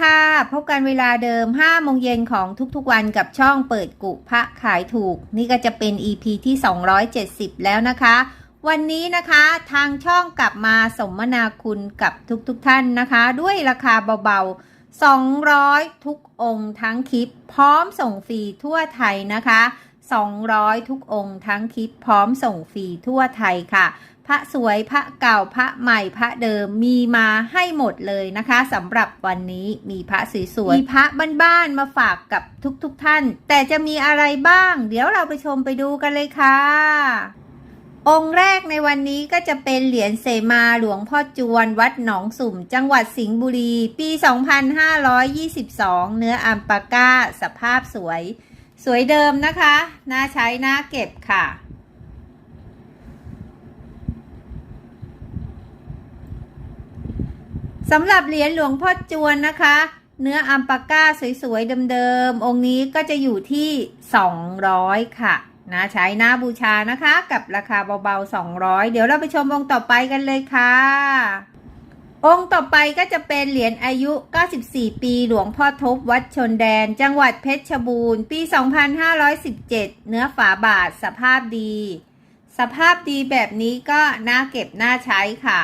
ค่ะ พบกันเวลาเดิม5โมงเย็นของทุกๆวันกับช่องเปิดกุพระขายถูก นี่ก็จะเป็น EP ที่ 270 แล้วนะคะ วันนี้นะคะทางช่องกลับมาสมนาคุณกับทุกๆทท่านนะคะ ด้วยราคาเบาๆ 200 ทุกองค์ทั้งคลิป พร้อมส่งฟรีทั่วไทยนะคะ 200 ทุกองค์ทั้งคลิป พร้อมส่งฟรีทั่วไทยค่ะ ระสวยพระเก่าพระใหม่พระเดิมมีมาให้หมดเลยนะคะสำหรับวันนี้มีพระสวยๆมีพระบ้านๆมาฝากกับทุกๆทท่าน แต่จะมีอะไรบ้าง เดี๋ยวเราไปชมไปดูกันเลยค่ะ องค์แรกในวันนี้ก็จะเป็นเหรียญเสมาหลวงพ่อจวนวัดหนองสุ่ม จังหวัดสิงห์บุรี ปี 2522 เนื้ออัมปาก้า สภาพสวย สวยเดิมนะคะ น่าใช้น่าเก็บค่ะ สำหรับเหรียญหลวงพ่อจวนนะคะ เนื้ออัมปาก้าสวยๆเดิมๆองค์นี้ก็จะอยู่ที่ 200 ค่ะนะใช้หน้าบูชานะคะ กับราคาเบาๆ 200 เดี๋ยวเราไปชมองค์ต่อไปกันเลยค่ะ องค์ต่อไปก็จะเป็นเหรียญอายุ 94 ปีหลวงพ่อทบวัดชนแดน จังหวัดเพชรบูรณ์ ปี 2517 เนื้อฝาบาทสภาพดี สภาพดีแบบนี้ก็น่าเก็บน่าใช้ค่ะ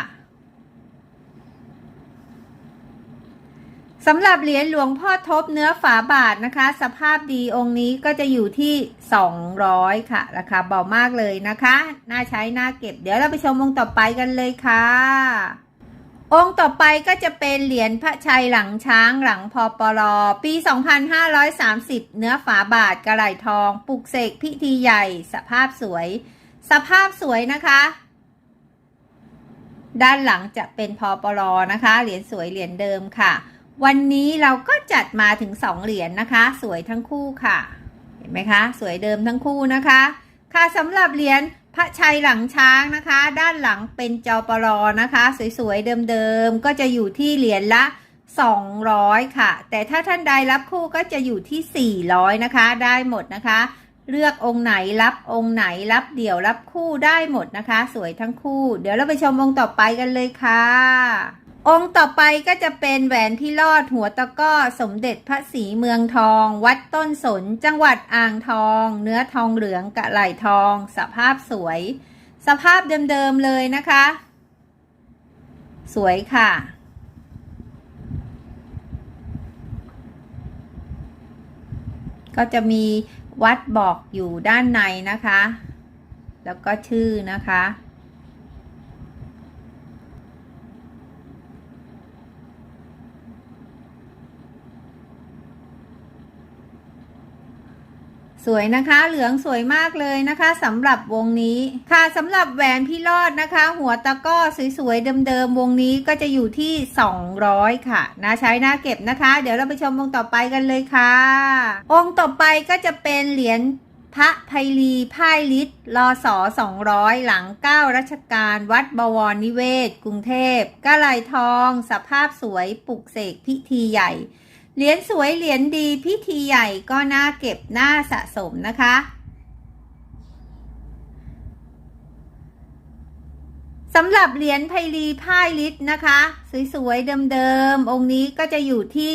สำหรับเหรียญหลวงพ่อทบเนื้อฝาบาทนะคะ สภาพดีองค์นี้ก็จะอยู่ที่ 200 ค่ะ ราคาเบามากเลยนะคะ น่าใช้น่าเก็บ เดี๋ยวเราไปชมองค์ต่อไปกันเลยค่ะ องค์ต่อไปก็จะเป็นเหรียญพระชัยหลังช้างหลังพอปลอปี 2530 เนื้อฝาบาทกระไหลทอง ปลุกเสกพิธีใหญ่ สภาพสวย สภาพสวยนะคะด้านหลังจะเป็นพอปลอนะคะ เหรียญสวยเหรียญเดิมค่ะ วันนี้เราก็จัดมาถึง 2 เหรียญนะคะ สวยทั้งคู่ค่ะ เห็นไหมคะ สวยเดิมทั้งคู่นะคะ ค่ะสำหรับเหรียญพระชัยหลังช้างนะคะ ด้านหลังเป็นจอปลอนะคะ สวยๆเดิมๆก็จะอยู่ที่เหรียญละ 200 ค่ะ แต่ถ้าท่านใดรับคู่ก็จะอยู่ที่ 400 นะคะ ได้หมดนะคะ เลือกองค์ไหนรับองค์ไหนรับเดี่ยวรับคู่ได้หมดนะคะ สวยทั้งคู่ เดี๋ยวเราไปชมองค์ต่อไปกันเลยค่ะ องค์ต่อไปก็จะเป็นแหวนที่ลอดหัวตะก้อสมเด็จพระศรีเมืองทอง วัดต้นสน จังหวัดอ่างทอง เนื้อทองเหลืองกะไหลทอง สภาพสวย สภาพเดิมๆเลยนะคะ สวยค่ะ ก็จะมีวัดบอกอยู่ด้านในนะคะ แล้วก็ชื่อนะคะ สวยนะคะเหลืองสวยมากเลยนะคะสำหรับวงนี้ค่ะสำหรับแหวนพี่รอดนะคะ หัวตะก้อสวยๆเดิมๆวงนี้ก็จะอยู่ที่ 200 ค่ะนะใช้หน้าเก็บนะคะ เดี๋ยวเราไปชมวงต่อไปกันเลยค่ะ องค์ต่อไปก็จะเป็นเหรียญพระไพลีพ่ายลิศรอสอ200 หลัง 9 รัชกาลวัดบวรนิเวศ กรุงเทพกะไลทอง สภาพสวยปลุกเสกพิธีใหญ่ เหรียญสวยเหรียญดีพิธีใหญ่ก็น่าเก็บน่าสะสมนะคะ สำหรับเหรียญไพลีพ่ายลิศนะคะ สวยๆเดิมๆองค์นี้ก็จะอยู่ที่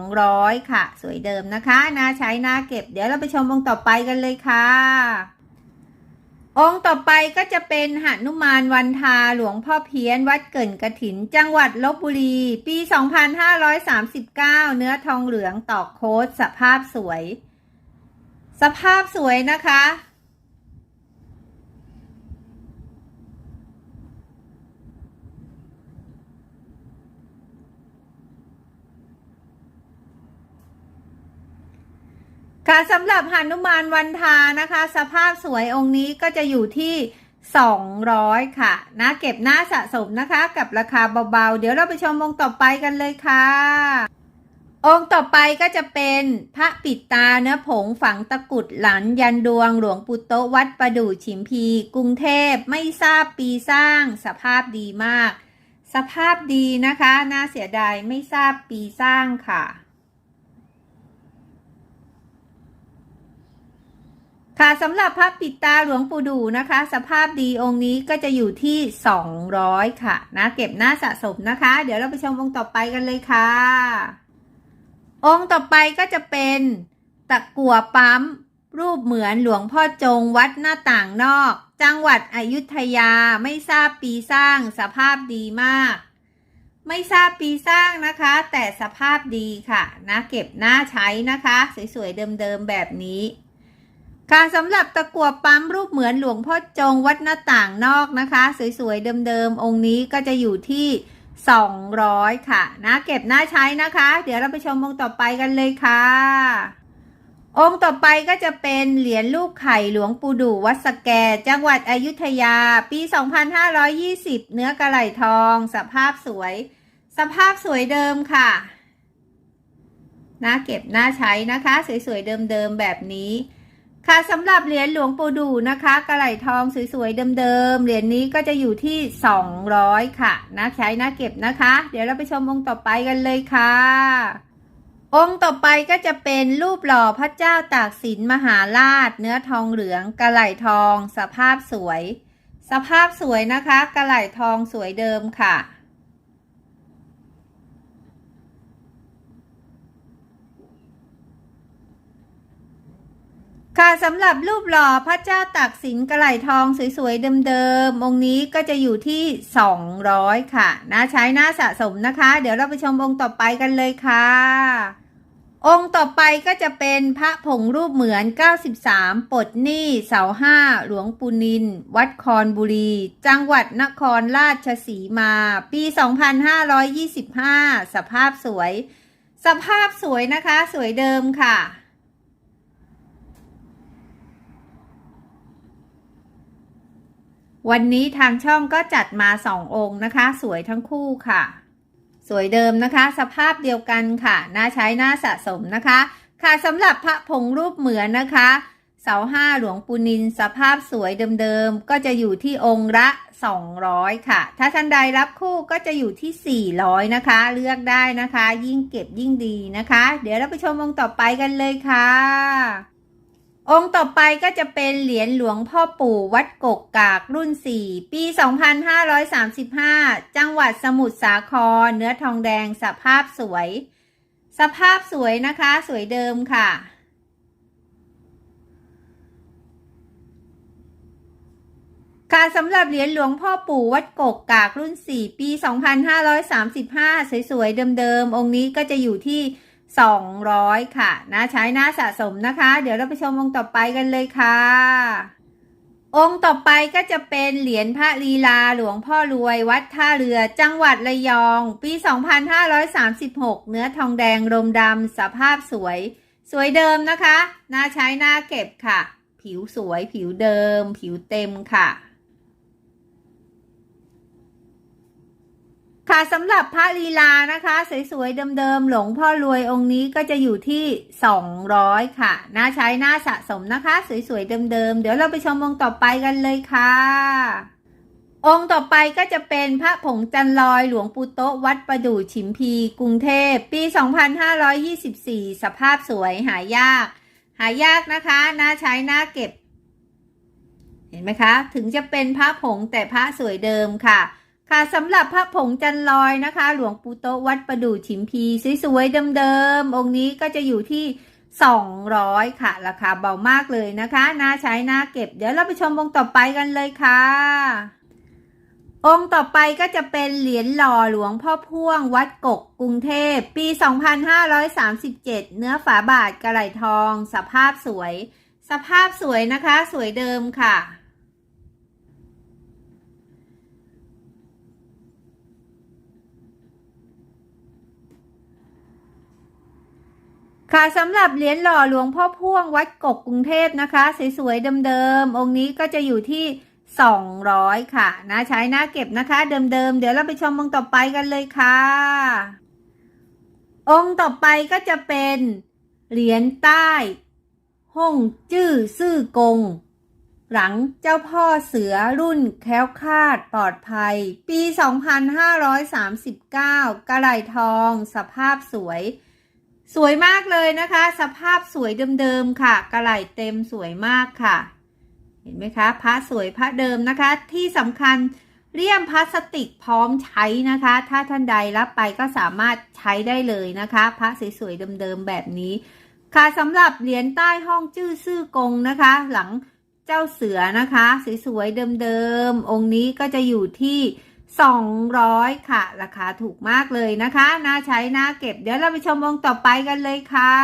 200 ค่ะ สวยเดิมนะคะน่าใช้น่าเก็บ เดี๋ยวเราไปชมองค์ต่อไปกันเลยค่ะ องค์ต่อไปก็จะเป็นหนุมานวันทาหลวงพ่อเพี้ยนวัดเกินกระถิน จังหวัดลบบุรี ปี 2539 เนื้อทองเหลืองตอกโค้ดสภาพสวย สภาพสวยนะคะ ค่ะสำหรับหนุมานวันทานะคะ สภาพสวยองค์นี้ก็จะอยู่ที่ 200 ค่ะ นะเก็บหน้าสะสมนะคะ กับราคาเบาๆ เดี๋ยวเราไปชมองค์ต่อไปกันเลยค่ะ องค์ต่อไปก็จะเป็นพระปิดตาเนื้อผงฝังตะกุดหลันยันดวงหลวงปู่โตวัดประดู่ฉิมพี กรุงเทพไม่ทราบปีสร้าง สภาพดีมาก สภาพดีนะคะ น่าเสียดายไม่ทราบปีสร้างค่ะ ค่ะสำหรับพระปิดตาหลวงปู่ดูนะคะ สภาพดีองค์นี้ก็จะอยู่ที่ 200 ค่ะนะเก็บหน้าสะสมนะคะ เดี๋ยวเราไปชมองค์ต่อไปกันเลยค่ะ องค์ต่อไปก็จะเป็นตะกั่วปั๊ม รูปเหมือนหลวงพ่อจงวัดหน้าต่างนอก จังหวัดอยุธยาไม่ทราบปีสร้างสภาพดีมาก ไม่ทราบปีสร้างนะคะ แต่สภาพดีค่ะนะเก็บหน้าใช้นะคะ สวยๆเดิมๆแบบนี้ ค่ะสำหรับตะกั่วปั๊มรูปเหมือนหลวงพ่อจงวัดหน้าต่างนอกนะคะ สวยๆเดิมๆองค์นี้ก็จะอยู่ที่ 200 ค่ะนะเก็บหน้าใช้นะคะ เดี๋ยวเราไปชมองค์ต่อไปกันเลยค่ะ องค์ต่อไปก็จะเป็นเหรียญลูกไข่หลวงปู่ดูวัดสแก จังหวัดอยุธยา ปี 2520 เนื้อกระไหล่ทอง สภาพสวย สภาพสวยเดิมค่ะนะเก็บหน้าใช้นะคะ สวยๆเดิมๆแบบนี้ ค่ะสำหรับเหรียญหลวงปู่ดูนะคะกระไหล่ทองสวยๆเดิมๆเหรียญนี้ก็จะอยู่ที่ 200 ค่ะนะใช้นะเก็บนะคะ เดี๋ยวเราไปชมองค์ต่อไปกันเลยค่ะ องค์ต่อไปก็จะเป็นรูปหล่อพระเจ้าตากสินมหาราช เนื้อทองเหลืองกระไหล่ทอง สภาพสวย สภาพสวยนะคะ กระไหล่ทองสวยเดิมค่ะ ค่ะสำหรับรูปหล่อพระเจ้าตากสินกระไหลทองสวยๆเดิมๆองค์นี้ก็จะอยู่ที่ 200 ค่ะนะใช้หน้าสะสมนะคะ เดี๋ยวเราไปชมองค์ต่อไปกันเลยค่ะ องค์ต่อไปก็จะเป็นพระผงรูปเหมือน 93ปดนี้เสาห้าหลวงปูนิน วัดคอนบุรี จังหวัดนครราชสีมา ปี 2525 สภาพสวย สภาพสวยนะคะ สวยเดิมค่ะ วันนี้ทางช่องก็จัดมาสององค์นะคะ สวยทั้งคู่ค่ะ สวยเดิมนะคะ สภาพเดียวกันค่ะ น่าใช้น่าสะสมนะคะ ค่ะสำหรับพระผงรูปเหมือนนะคะ เสาห้าหลวงปูนิน สภาพสวยเดิมๆ ก็จะอยู่ที่องค์ละ 200 ค่ะ ถ้าท่านใดรับคู่ก็จะอยู่ที่ 400 นะคะ เลือกได้นะคะ ยิ่งเก็บยิ่งดีนะคะ เดี๋ยวเราไปชมองค์ต่อไปกันเลยค่ะ องค์ต่อไปก็จะเป็นเหรียญหลวงพ่อปู่วัดกกกากรุ่น 4 ปี 2535 จังหวัดสมุทรสาคร เนื้อทองแดงสภาพสวย สภาพสวยนะคะ สวยเดิมค่ะ ค่ะสำหรับเหรียญหลวงพ่อปู่วัดกกกากรุ่น 4 ปี 2535 สวยๆเดิมๆ องค์นี้ก็จะอยู่ที่ 200 ค่ะนะใช้หน้าสะสมนะคะ เดี๋ยวเราไปชมองค์ต่อไปกันเลยค่ะ องค์ต่อไปก็จะเป็นเหรียญพระลีลาหลวงพ่อรวยวัดท่าเรือจังหวัดระยอง ปี 2536 เนื้อทองแดงรมดำสภาพสวย สวยเดิมนะคะน่าใช้หน้าเก็บค่ะ ผิวสวยผิวเดิม ผิวเต็มค่ะ ค่ะสำหรับพระลีลานะคะ สวยๆ เดิมๆ หลวงพ่อรวยองค์นี้ก็จะอยู่ที่ 200 ค่ะน่าใช้น่าสะสมนะคะ สวยๆ เดิมๆ เดี๋ยวเราไปชมองค์ต่อไปกันเลยค่ะ องค์ต่อไปก็จะเป็นพระผงจันลอยหลวงปู่โต๊ะวัดประดู่ฉิมพีกรุงเทพปี 2524 สภาพสวยหายาก หายากนะคะน่าใช้น่าเก็บ เห็นไหมคะ ถึงจะเป็นพระผงแต่พระสวยเดิมค่ะ ค่ะสำหรับพระผงจันลอยนะคะ หลวงปู่โตวัดประดู่ฉิมพีสวยๆเดิมๆองค์นี้ก็จะอยู่ที่ 200 ค่ะ ราคาเบามากเลยนะคะน่าใช้น่าเก็บ เดี๋ยวเราไปชมองค์ต่อไปกันเลยค่ะ องค์ต่อไปก็จะเป็นเหรียญหล่อหลวงพ่อพ่วงวัดกกกรุงเทพ ปี 2537 เนื้อฝาบาทกระไหลทอง สภาพสวย สภาพสวยนะคะ สวยเดิมค่ะ ค่ะสำหรับเหรียญหล่อหลวงพ่อพ่วงวัดกกกรุงเทพนะคะสวยๆเดิมๆองค์นี้ก็จะอยู่ที่ 200 ค่ะนะใช้หน้าเก็บนะคะ เดิมๆเดี๋ยวเราไปชมองค์ต่อไปกันเลยค่ะ องค์ต่อไปก็จะเป็นเหรียญใต้ฮ่องจื้อซื่อกง หลังเจ้าพ่อเสือรุ่นแคล้วคลาดปลอดภัย ปี 2539 กระไหลทอง สภาพสวย สวยมากเลยนะคะ สภาพสวยเดิมๆค่ะ กระไหล่เต็มสวยมากค่ะ เห็นไหมคะพระสวยพระเดิมนะคะ ที่สำคัญเลี่ยมพลาสติกพร้อมใช้นะคะ ถ้าท่านใดรับไปก็สามารถใช้ได้เลยนะคะ พระสวยๆเดิมๆแบบนี้ ค่ะสำหรับเหรียญใต้ห้องจื้อซื่อกงนะคะ หลังเจ้าเสือนะคะ สวยๆเดิมๆองค์นี้ก็จะอยู่ที่ 200 ค่ะ ราคาถูกมากเลยนะคะ น่าใช้ น่าเก็บ เดี๋ยวเราไปชมองค์ต่อไปกันเลยค่ะ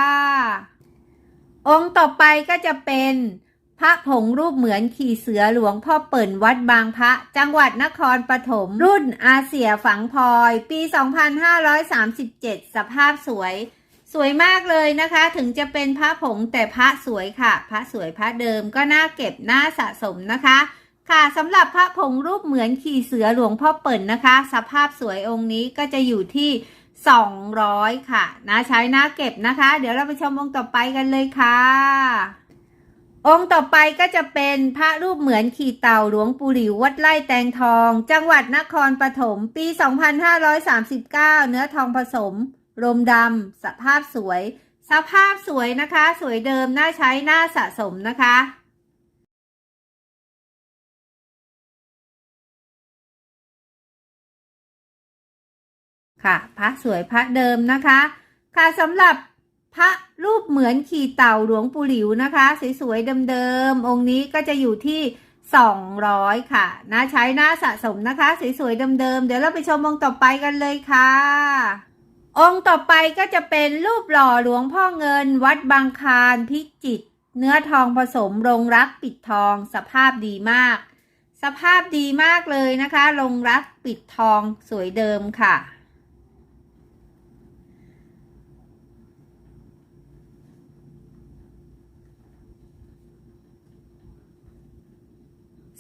องค์ต่อไปก็จะเป็นพระผงรูปเหมือนขี่เสือหลวงพ่อเปิ่นวัดบางพระ จังหวัดนครปฐมรุ่นอาเซียฝังพลอย ปี 2537 สภาพสวย สวยมากเลยนะคะ ถึงจะเป็นพระผงแต่พระสวยค่ะ พระสวยพระเดิมก็น่าเก็บน่าสะสมนะคะ ค่ะสำหรับพระผงรูปเหมือนขี่เสือหลวงพ่อเปิ่นนะคะ สภาพสวยองค์นี้ก็จะอยู่ที่ 200 ค่ะน่าใช้หน่าเก็บนะคะ เดี๋ยวเราไปชมองค์ต่อไปกันเลยค่ะ องค์ต่อไปก็จะเป็นพระรูปเหมือนขี่เต่าหลวงปู่หลิววัดไร่แตงทอง จังหวัดนครปฐมปี 2539 เนื้อทองผสม รมดำสภาพสวย สภาพสวยนะคะ สวยเดิมน่าใช้น่าสะสมนะคะ ค่ะ พระสวยพระเดิมนะคะ ค่ะสำหรับพระรูปเหมือนขี่เต่าหลวงปู่หลิวนะคะ สวยๆเดิมๆองค์นี้ก็จะอยู่ที่ 200 ค่ะน่าใช้หน่าสะสมนะคะ สวยๆเดิมๆเดี๋ยวเราไปชมองค์ต่อไปกันเลยค่ะ องค์ต่อไปก็จะเป็นรูปหล่อหลวงพ่อเงิน วัดบางคารพิจิตรเนื้อทองผสมรงรักปิดทองสภาพดีมาก สภาพดีมากเลยนะคะ รงรักปิดทองสวยเดิมค่ะ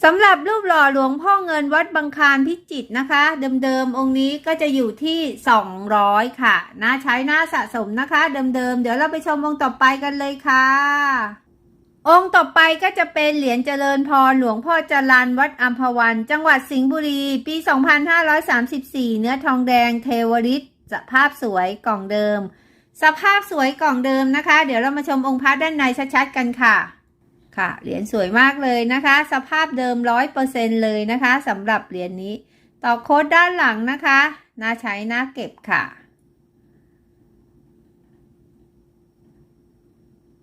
สำหรับรูปหล่อหลวงพ่อเงินวัดบางคารพิจิตรนะคะ เดิมๆองค์นี้ก็จะอยู่ที่ 200 ค่ะน่าใช้หน่าสะสมนะคะ เดิมๆเดี๋ยวเราไปชมองค์ต่อไปกันเลยค่ะ องค์ต่อไปก็จะเป็นเหรียญเจริญพรหลวงพ่อจรันวัดอัมพวัน จังหวัดสิงห์บุรี ปี 2534 เนื้อทองแดงเทวริตสภาพสวยกล่องเดิม สภาพสวยกล่องเดิมนะคะ เดี๋ยวเรามาชมองค์พระด้านในชัดๆกันค่ะ ค่ะ เหรียญสวยมากเลยนะคะ สภาพเดิมร้อยเปอร์เซ็นเลยนะคะสำหรับเหรียญนี้ ต่อโค้ดด้านหลังนะคะ น่าใช้น่าเก็บค่ะ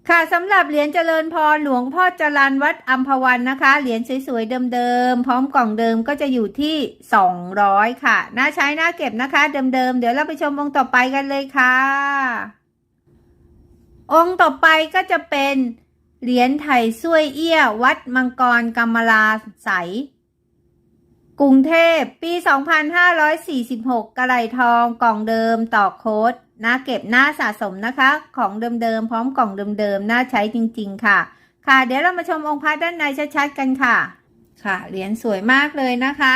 ค่ะสำหรับเหรียญเจริญพรหลวงพ่อจรันวัดอัมพวันนะคะ เหรียญสวยๆเดิมๆพร้อมกล่องเดิมก็จะอยู่ที่200ค่ะ น่าใช้น่าเก็บนะคะ เดิมๆเดี๋ยวเราไปชมองต่อไปกันเลยค่ะ องค์ต่อไปก็จะเป็น เหรียญไถ่ซุยเอี้ย วัดมังกรกำมลาใส กรุงเทพปี 2546 กระไหลทองกล่องเดิมต่อโค้ดน่าเก็บหน่าสะสมนะคะ ของเดิมๆ พร้อมกล่องเดิมๆ น่าใช้จริงๆค่ะ ค่ะ เดี๋ยวเรามาชมองค์พระด้านในชัดๆ กันค่ะ ค่ะเหรียญสวยมากเลยนะคะ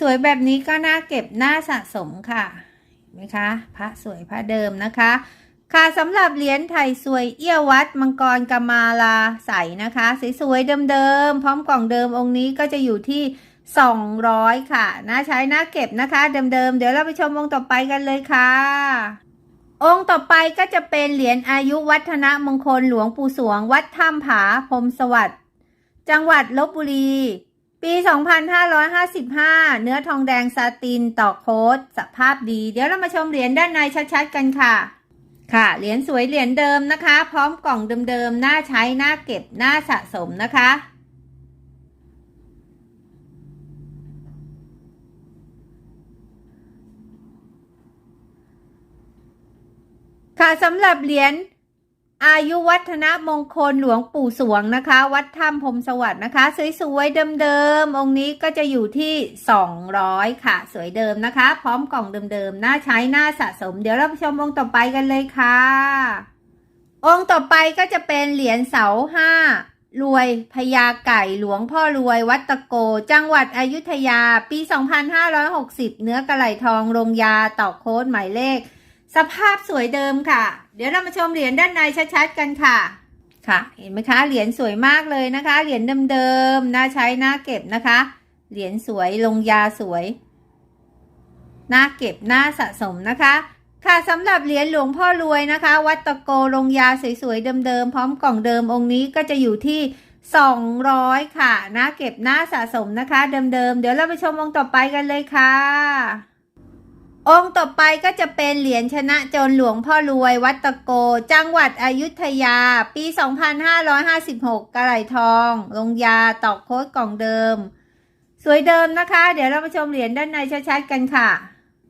สวยๆ แบบนี้ก็น่าเก็บหน่าสะสมค่ะเห็นไหมคะ พระสวยพระเดิมนะคะ ค่ะสำหรับเหรียญไทยสวยเอี้ยวัดมังกรกามาลาใสนะคะ สวยๆเดิมๆพร้อมกล่องเดิมองค์นี้ก็จะอยู่ที่ 200 ค่ะน่าใช้น่าเก็บนะคะเดิมๆเดี๋ยวเราไปชมองค์ต่อไปกันเลยค่ะ องค์ต่อไปก็จะเป็นเหรียญอายุวัฒนมงคลหลวงปู่สวง วัดถ้ำผาพรมสวัสดิ์จังหวัดลบบุรี ปี 2555 เนื้อทองแดงซาตินต่อโค้ดสภาพดี เดี๋ยวเรามาชมเหรียญด้านในชัดๆกันค่ะ ค่ะ เหรียญสวยเหรียญเดิมนะคะ พร้อมกล่องเดิมๆ น่าใช้น่าเก็บน่าสะสมนะคะ ค่ะสำหรับเหรียญ อายุวัฒนมงคลหลวงปู่สวงนะคะ วัดถ้ำพรมสวัสดิ์นะคะ สวยๆเดิมๆองค์นี้ก็จะอยู่ที่ 200 ค่ะ สวยเดิมนะคะ พร้อมกล่องเดิมๆน่าใช้น่าสะสม เดี๋ยวเราไปชมองค์ต่อไปกันเลยค่ะ องค์ต่อไปก็จะเป็นเหรียญเสาห้ารวยพญาไก่หลวงพ่อรวยวัดตะโก จังหวัดอยุธยา ปี 2560 เนื้อกระไหลทองลงยาต่อโค้ดหมายเลข สภาพสวยเดิมค่ะ ดี๋ยวเรามาชมเหรียญด้านในชัดๆกันค่ะ ค่ะ เห็นไหมคะ เหรียญสวยมากเลยนะคะ เหรียญเดิมๆ น่าใช้น่าเก็บนะคะ เหรียญสวยลงยาสวย น่าเก็บน่าสะสมนะคะ ค่ะสำหรับเหรียญหลวงพ่อรวยนะคะ วัดตะโกลงยาสวยๆ เดิมๆ พร้อมกล่องเดิมองค์นี้ก็จะอยู่ที่ 200 ค่ะนะเก็บน้าสะสมนะคะ เดิมๆ เดี๋ยวเราไปชมองค์ต่อไปกันเลยค่ะ องค์ต่อไปก็จะเป็นเหรียญชนะจนหลวงพ่อรวยวัดตะโก จังหวัดอยุธยา ปี 2556 กระไหลทอง ลงยาตอกโค้ดกล่องเดิม สวยเดิมนะคะ เดี๋ยวเราไปชมเหรียญด้านในชัดๆกันค่ะ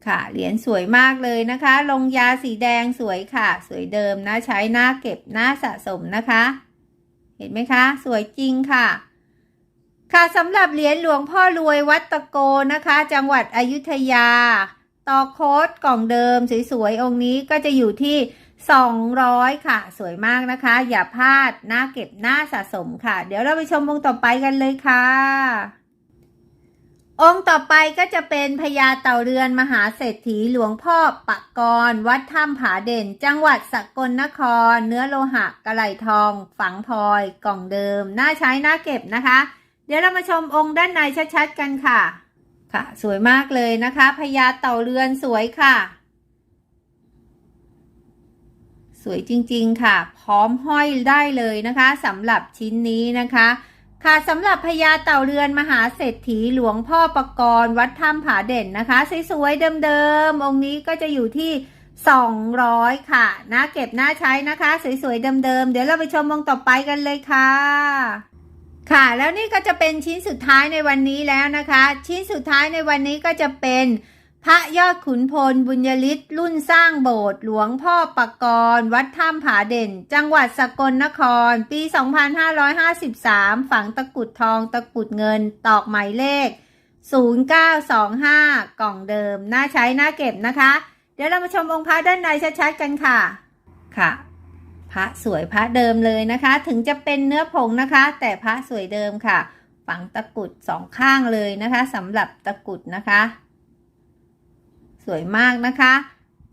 ค่ะ เหรียญสวยมากเลยนะคะ ลงยาสีแดงสวยค่ะ สวยเดิมนะ ใช้หน้าเก็บหน้าสะสมนะคะ เห็นไหมคะ สวยจริงค่ะค่ะสำหรับเหรียญหลวงพ่อรวยวัดตะโกนะคะ จังหวัดอยุธยา ต่อโค้ดกล่องเดิมสวยๆองค์นี้ก็จะอยู่ที่ 200 ค่ะ สวยมากนะคะ อย่าพลาดหน้าเก็บหน้าสะสมค่ะ เดี๋ยวเราไปชมองค์ต่อไปกันเลยค่ะ องค์ต่อไปก็จะเป็นพญาเต่าเรือนมหาเศรษฐีหลวงพ่อปะกร วัดถ้ำผาเด่น จังหวัดสกลนคร เนื้อโลหะกระไหลทอง ฝังพลอย กล่องเดิมน่าใช้น่าเก็บนะคะ เดี๋ยวเรามาชมองค์ด้านในชัดๆกันค่ะ ค่ะ สวยมากเลยนะคะพญาเต่าเรือนสวยค่ะ สวยจริงๆค่ะ พร้อมห้อยได้เลยนะคะสำหรับชิ้นนี้นะคะ ค่ะสำหรับพญาเต่าเรือนมหาเศรษฐีหลวงพ่อประกรณ์วัดถ้ำผาเด่นนะคะ สวยๆเดิมๆองค์นี้ก็จะอยู่ที่ 200 ค่ะนะเก็บหน้าใช้นะคะ สวยๆเดิมๆเดี๋ยวเราไปชมองค์ต่อไปกันเลยค่ะ ค่ะ แล้วนี่ก็จะเป็นชิ้นสุดท้ายในวันนี้แล้วนะคะ ชิ้นสุดท้ายในวันนี้ก็จะเป็นพระยอดขุนพลบุญยฤทธิ์รุ่นสร้างโบสถ์หลวงพ่อปกรณ์วัดถ้ำผาเด่น จังหวัดสกลนคร ปี 2553 ฝังตะกุดทองตะกุดเงินตอกหมายเลข 0925 กล่องเดิม น่าใช้น่าเก็บนะคะ เดี๋ยวเรามาชมองค์พระด้านในชัดๆกันค่ะ ค่ะ พระสวยพระเดิมเลยนะคะ ถึงจะเป็นเนื้อผงนะคะ แต่พระสวยเดิมค่ะ ฝังตะกุดสองข้างเลยนะคะสำหรับตะกุดนะคะ สวยมากนะคะ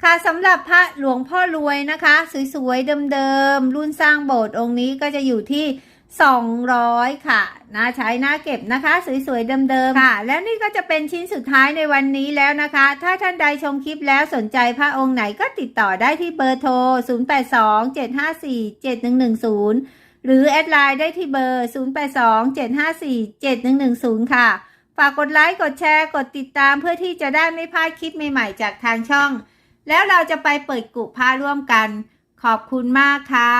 ค่ะสำหรับพระหลวงพ่อรวยนะคะ สวยๆเดิมๆรุ่นสร้างโบสถ์องค์นี้ก็จะอยู่ที่ 200 ค่ะน่าใช้หน่าเก็บนะคะ สวยๆเดิมๆค่ะ แล้วนี่ก็จะเป็นชิ้นสุดท้ายในวันนี้แล้วนะคะ ถ้าท่านใดชมคลิปแล้วสนใจพระองค์ไหนก็ติดต่อได้ที่เบอร์โทร 0827547110 หรือแอดไลน์ได้ที่เบอร์ 0827547110 ค่ะ ฝากกดไลค์กดแชร์กดติดตามเพื่อที่จะได้ไม่พลาดคลิปใหม่ๆจากทางช่อง แล้วเราจะไปเปิดกุผ้าร่วมกัน ขอบคุณมากค่ะ